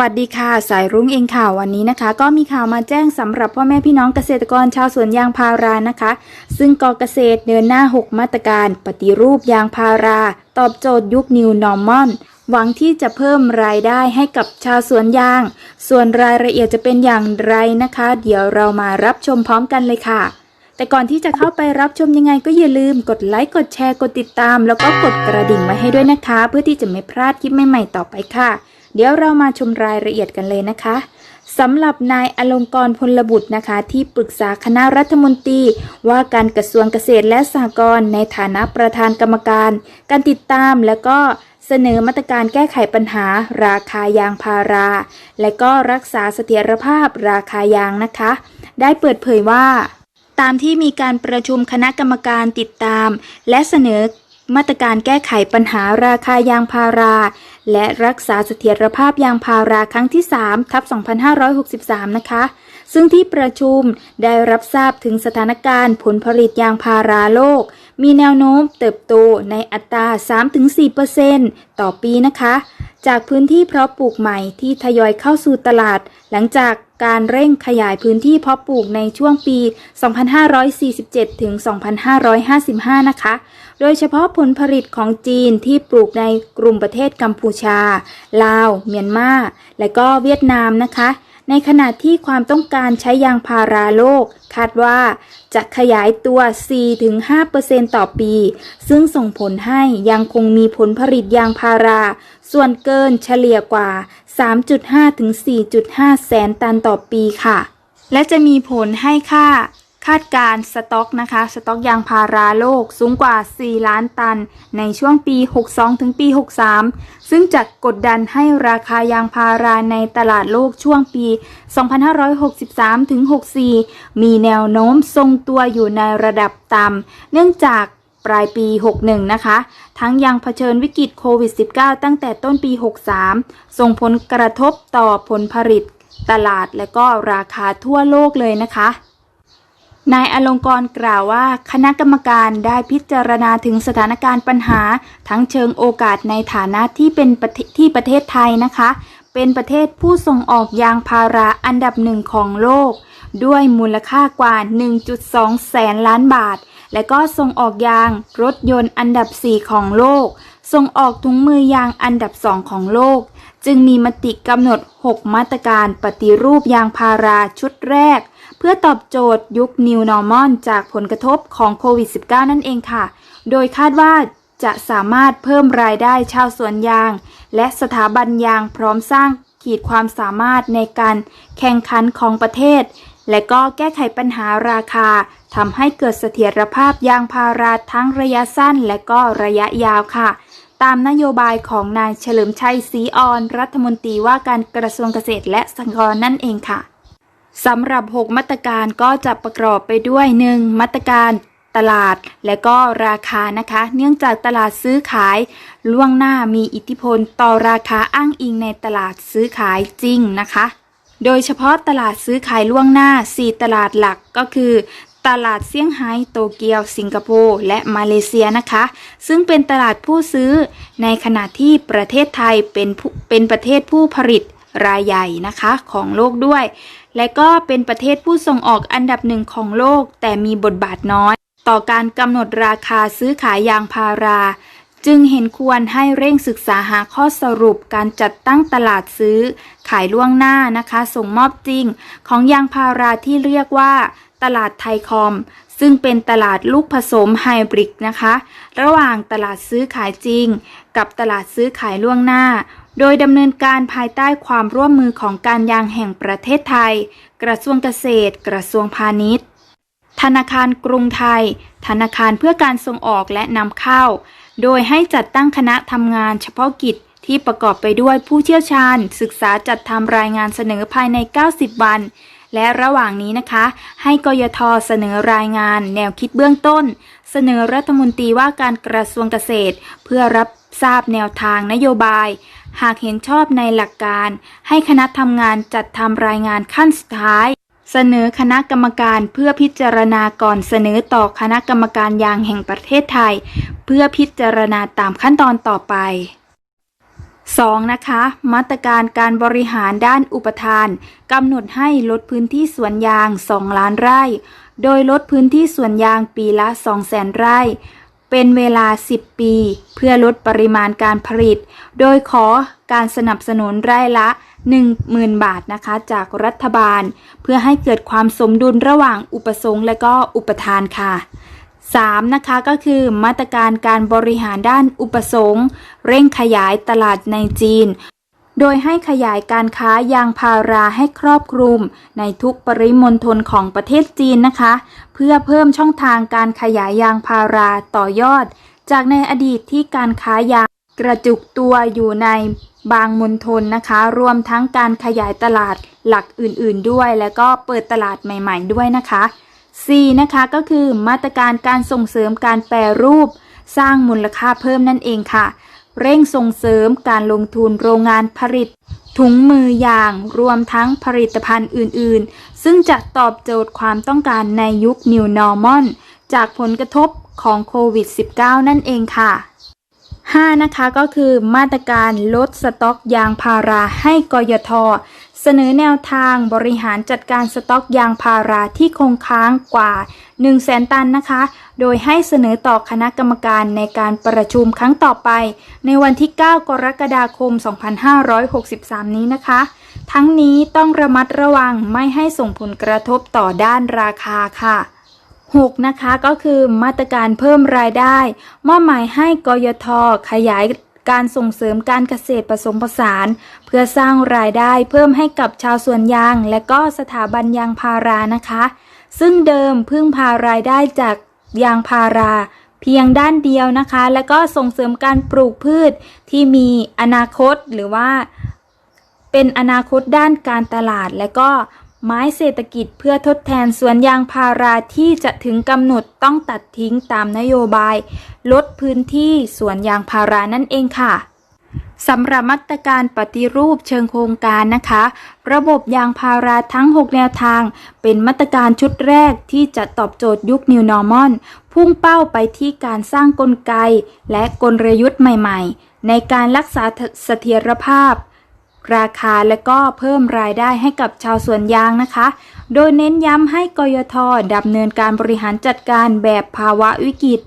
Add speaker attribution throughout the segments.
Speaker 1: วัสดีค่ะ สายรุ้งเองค่ะวันนี้นะคะ ก็มีข่าวมาแจ้งสำหรับพ่อแม่พี่น้องเกษตรกรชาวสวนยางพารานะคะ ซึ่งกอเกษตรเดินหน้า 6 มาตรการ ปฏิรูปยางพารา ตอบโจทย์ยุค New Normal หวังที่จะเพิ่มรายได้ให้กับชาวสวนยาง ส่วนรายละเอียดจะเป็นอย่างไรนะคะ เดี๋ยวเรามารับชมพร้อมกันเลยค่ะ แต่ก่อนที่จะเข้าไปรับชมยังไงก็อย่าลืมกดไลค์กดแชร์กดติดตาม แล้วก็กดกระดิ่งไว้ให้ด้วยนะคะ เพื่อที่จะไม่พลาดคลิปใหม่ๆต่อไปค่ะ เดี๋ยวเรามาชมรายละเอียดกันเลยนะคะสำหรับนายอลงกรณ์พลบุตรนะคะ ที่ปรึกษาคณะรัฐมนตรี ว่าการกระทรวงเกษตรและสหกรณ์ในฐานะประธานกรรมการ การติดตามและก็เสนอมาตรการแก้ไขปัญหา ราคายางพารา และก็รักษาเสถียรภาพราคายางนะคะ ได้เปิดเผยว่า ตามที่มีการประชุมคณะกรรมการติดตาม และเสนอ มาตรการแก้ไขปัญหาราคายางพารา และรักษาเสถียรภาพยางพาราครั้งที่ 3 ทับ 2563 นะคะ ซึ่งที่ประชุมได้รับทราบถึงสถานการณ์ผลผลิตยางพาราโลก มีแนวโน้มเติบโตในอัตรา 3-4%ต่อปีนะคะ จากพื้นที่เพาะปลูกใหม่ที่ทยอยเข้าสู่ตลาด หลังจาก การเร่งขยายพื้นที่เพาะปลูกในช่วงปี 2547 ถึง 2555 นะคะ โดยเฉพาะผลผลิตของจีนที่ปลูกในกลุ่มประเทศกัมพูชา ลาว เมียนมา และก็เวียดนามนะคะ ในขณะที่ความต้องการใช้ยางพาราโลก คาดว่าจะขยายตัว 4-5%ต่อปี ซึ่งส่งผลให้ยังคงมีผลผลิตยางพารา ส่วนเกินเฉลี่ยกว่า 3.5-4.5 แสนตันต่อปีค่ะ และจะมีผลให้ค่า คาดการสต็อกนะคะ สต็อกยางพาราโลกสูงกว่า 4 ล้านตัน ในช่วงปี 62 ถึงปี 63 ซึ่งจะกดดันให้ราคายางพาราในตลาดโลกช่วงปี 2563 ถึง 64 มีแนวโน้มทรงตัวอยู่ในระดับต่ำ เนื่องจากปลายปี 61 นะคะ ทั้งยังเผชิญวิกฤตโควิด -19 ตั้งแต่ต้นปี 63 ส่งผลกระทบต่อผลผลิตตลาดและก็ราคาทั่วโลกเลยนะคะ นายอลงกรกล่าวว่าคณะกรรมการได้พิจารณาถึงสถานการณ์ปัญหา ทั้งเชิงโอกาสในฐานะที่เป็นประเทศที่ประเทศไทยนะคะ เป็นประเทศผู้ส่งออกยางพาราอันดับหนึ่งของโลก ด้วยมูลค่ากว่า 1.2 แสนล้านบาท และก็ส่งออกยางรถยนต์อันดับ 4 ของโลก ส่งออกถุงมือยางอันดับ 2 ของโลก จึงมีมติกำหนด 6 มาตรการปฏิรูปยางพาราชุดแรก เพื่อตอบโจทย์ยุค New Normal จากผลกระทบของโควิด -19 นั่นเองค่ะ โดยคาดว่าจะสามารถเพิ่มรายได้ชาวสวนยาง และสถาบันยางพร้อมสร้างขีดความสามารถในการแข่งขันของประเทศ และก็แก้ไขปัญหาราคาทำให้เกิดเสถียรภาพยางพาราทั้งระยะสั้นและก็ระยะยาวค่ะ ตามนโยบายของนายเฉลิมชัยศรีอ่อน รัฐมนตรีว่าการกระทรวงเกษตรและสหกรณ์นั่นเองค่ะสำหรับ 6 มาตรการก็จะประกอบไปด้วย 1. มาตรการตลาดและก็ราคานะคะ เนื่องจากตลาดซื้อขาย ล่วงหน้ามีอิทธิพลต่อราคาอ้างอิงในตลาดซื้อขายจริงนะคะ โดยเฉพาะตลาดซื้อขายล่วงหน้า 4 ตลาดหลักก็คือ ตลาดเซี่ยงไฮ้โตเกียว สิงคโปร์และมาเลเซียนะคะ ซึ่งเป็นตลาดผู้ซื้อ ในขณะที่ประเทศไทยเป็นเป็นประเทศผู้ผลิตรายใหญ่นะคะของโลกด้วย และก็เป็นประเทศผู้ส่งออกอันดับหนึ่งของโลก แต่มีบทบาทน้อย ต่อการกำหนดราคาซื้อขายยางพารา จึงเห็นควรให้เร่งศึกษาหาข้อสรุปการจัดตั้งตลาดซื้อ ขายล่วงหน้านะคะ ส่งมอบจริง ของยางพาราที่เรียกว่า ตลาดไทยคอม ซึ่งเป็นตลาดลูกผสมไฮบริดนะคะ ระหว่างตลาดซื้อขายจริง กับตลาดซื้อขายล่วงหน้า โดยดำเนินการภายใต้ความร่วมมือของการยางแห่งประเทศไทย กระทรวงเกษตร กระทรวงพาณิชย์ ธนาคารกรุงไทย ธนาคารเพื่อการส่งออกและนำเข้า โดยให้จัดตั้งคณะทำงานเฉพาะกิจที่ประกอบไปด้วยผู้เชี่ยวชาญ ศึกษาจัดทำรายงานเสนอภายใน 90 วัน และระหว่างนี้นะคะ ให้กยทเสนอรายงาน แนวคิดเบื้องต้น เสนอรัฐมนตรีว่าการกระทรวงเกษตร เพื่อรับทราบแนวทางนโยบาย หากเห็นชอบในหลักการ ให้คณะทำงานจัดทำรายงานขั้นสุดท้าย เสนอคณะกรรมการเพื่อพิจารณาก่อนเสนอต่อคณะกรรมการยางแห่งประเทศไทย เพื่อพิจารณาตามขั้นตอนต่อไป 2. นะคะ มาตรการการบริหารด้านอุปทานกำหนดให้ลดพื้นที่สวนยาง 2 ล้านไร่ โดยลดพื้นที่สวนยางปีละ2แสนไร่ เป็นเวลา 10 ปี เพื่อลดปริมาณการผลิต โดยขอการสนับสนุนไร่ละ 10,000 บาทนะคะจากรัฐบาล เพื่อให้เกิดความสมดุลระหว่างอุปสงค์และก็อุปทานค่ะ 3. นะคะก็คือมาตรการการบริหารด้านอุปสงค์เร่งขยายตลาดในจีน โดยให้ขยายการค้ายางพาราให้ครอบคลุม ในทุกปริมณฑลของประเทศจีนนะคะ เพื่อเพิ่มช่องทางการขยายยางพาราต่อยอด จากในอดีตที่การค้ายางกระจุกตัวอยู่ใน บางมณฑลนะคะ รวมทั้งการขยายตลาดหลักอื่นๆด้วย แล้วก็เปิดตลาดใหม่ ๆ ด้วยนะคะ 4. นะคะก็คือมาตรการการส่งเสริมการแปรรูป สร้างมูลค่าเพิ่มนั่นเองค่ะ เร่งส่งเสริมการลงทุนโรงงานผลิต ถุงมือยาง รวมทั้งผลิตภัณฑ์อื่นๆ ซึ่งจะตอบโจทย์ความต้องการในยุค New Normal จากผลกระทบของโควิด -19 นั่นเองค่ะ 5. นะคะก็คือมาตรการลดสต็อกยางพาราให้กยท เสนอแนวทางบริหารจัดการสต็อกยางพาราที่คงค้างกว่า 1 0 0 0 0แสนตันนะคะ โดยให้เสนอต่อคณะกรรมการในการประชุมครั้งต่อไป ในวันที่ 9 กรกฎาคม 2563 นี้นะคะ ทั้งนี้ต้องระมัดระวังไม่ให้ส่งผลกระทบต่อด้านราคาค่ะ 6. นะคะก็คือมาตรการเพิ่มรายได้ มอบหมายให้กยทขยายการส่งเสริมการเกษตรผสมผสาน เพื่อสร้างรายได้เพิ่มให้กับชาวสวนยาง และก็สถาบันยางพารานะคะ ซึ่งเดิมพึ่งพารายได้จากยางพารา เพียงด้านเดียวนะคะ และก็ส่งเสริมการปลูกพืชที่มีอนาคตหรือว่าเป็นอนาคตด้านการตลาด และก็ ไม้เศรษฐกิจเพื่อทดแทนสวนยางพาราที่จะถึงกำหนดต้องตัดทิ้งตามนโยบาย ลดพื้นที่สวนยางพารานั่นเองค่ะสำหรับมาตรการปฏิรูปเชิงโครงการนะคะ ระบบยางพาราทั้ง 6 แนวทาง เป็นมาตรการชุดแรกที่จะตอบโจทย์ยุค New Normal พุ่งเป้าไปที่การสร้างกลไก และกลยุทธ์ใหม่ๆ ในการรักษาเสถียรภาพ ราคาและก็เพิ่มรายได้ให้กับชาวสวนยางนะคะ โดยเน้นย้ำให้กยทดำเนินการบริหารจัดการแบบภาวะวิกฤต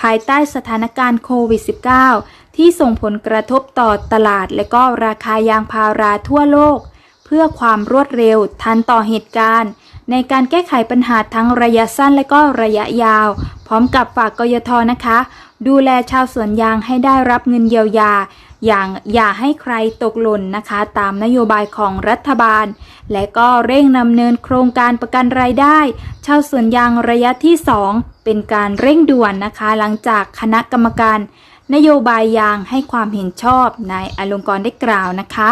Speaker 1: ภายใต้สถานการณ์โควิด -19 ที่ส่งผลกระทบต่อตลาดและก็ราคายางพาราทั่วโลก เพื่อความรวดเร็วทันต่อเหตุการณ์ ในการแก้ไขปัญหาทั้งระยะสั้นและก็ระยะยาว พร้อมกับฝากกยทนะคะ ดูแลชาวสวนยางให้ได้รับเงินเยียวยา อย่างอย่าให้ใครตกหล่นนะคะ ตามนโยบายของรัฐบาล และก็เร่งดำเนินโครงการประกันรายได้ ชาวสวนยางระยะที่ 2 เป็นการเร่งด่วนนะคะ หลังจากคณะกรรมการ นโยบายยางให้ความเห็นชอบนายอลงกรณ์ได้กล่าวนะคะ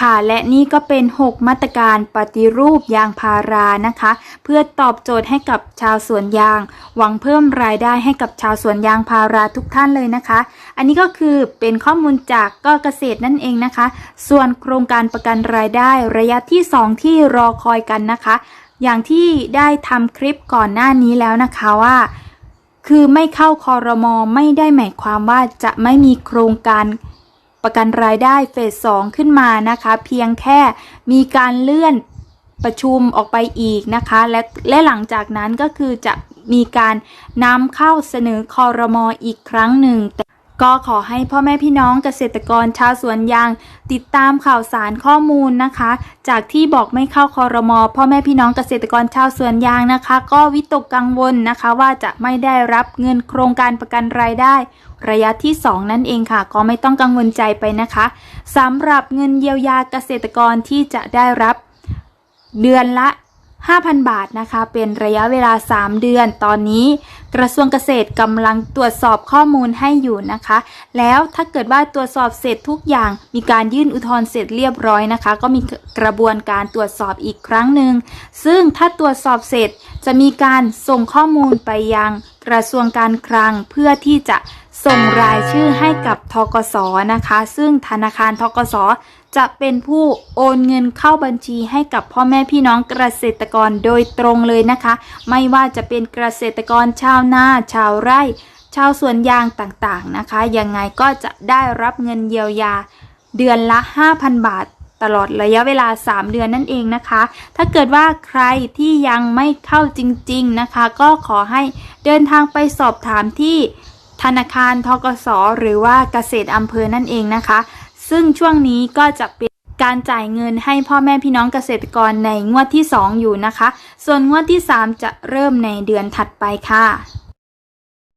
Speaker 1: ค่ะและนี่ก็เป็น 6 มาตรการปฏิรูปยางพารานะคะ เพื่อตอบโจทย์ให้กับชาวสวนยาง หวังเพิ่มรายได้ให้กับชาวสวนยางพาราทุกท่านเลยนะคะ อันนี้ก็คือเป็นข้อมูลจากก็เกษตรนั่นเองนะคะ ส่วนโครงการประกันรายได้ระยะที่ 2 ที่รอคอยกันนะคะ อย่างที่ได้ทำคลิปก่อนหน้านี้แล้วนะคะว่าคือไม่เข้าคอรมอไม่ได้หมายความว่าจะไม่มีโครงการ ประกันรายได้เฟสสองขึ้นมานะคะ เพียงแค่มีการเลื่อนประชุมออกไปอีกนะคะ และและหลังจากนั้นก็คือจะมีการนำเข้าเสนอคอรมออีกครั้งหนึ่ง ก็ขอให้พ่อแม่พี่น้องเกษตรกรชาวสวนยาง ติดตามข่าวสารข้อมูลนะคะ จากที่บอกไม่เข้าคอรมอพ่อแม่พี่น้องเกษตรกรชาวสวนยางนะคะ ก็วิตกกังวลนะคะ ว่าจะไม่ได้รับเงินโครงการประกันรายได้ ระยะที่ 2 นั่นเองค่ะ ก็ไม่ต้องกังวลใจไปนะคะสำหรับเงินเยียวยาเกษตรกรที่จะได้รับ เดือนละ 5,000 บาทนะคะ เป็นระยะเวลา 3 เดือน ตอนนี้กระทรวงเกษตรกำลังตรวจสอบข้อมูลให้อยู่นะคะ แล้วถ้าเกิดว่าตรวจสอบเสร็จทุกอย่าง มีการยื่นอุทธรณ์เสร็จเรียบร้อยนะคะ ก็มีกระบวนการตรวจสอบอีกครั้งหนึ่ง ซึ่งถ้าตรวจสอบเสร็จจะมีการส่งข้อมูลไปยังกระทรวงการคลังเพื่อที่จะ ส่งรายชื่อให้กับทกสนะคะ ซึ่งธนาคารทกสจะเป็นผู้โอนเงินเข้าบัญชีให้กับพ่อแม่พี่น้องเกษตรกรโดยตรงเลยนะคะ ไม่ว่าจะเป็นเกษตรกรชาวนาชาวไร่ ชาวสวนยางต่างๆนะคะยังไงก็จะได้รับเงินเยียวยาเดือนละ 5,000 บาทตลอดระยะเวลา 3 เดือนนั่นเองนะคะ ถ้าเกิดว่าใครที่ยังไม่เข้าจริงๆนะคะ ก็ขอให้เดินทางไปสอบถามที่ ธนาคารทกสหรือว่าเกษตรอำเภอนั่นเองนะคะ ซึ่งช่วงนี้ก็จะเป็นการจ่ายเงินให้พ่อแม่พี่น้องเกษตรกรในงวดที่ 2 อยู่นะคะ ส่วนงวดที่ 3 จะเริ่มในเดือนถัดไปค่ะ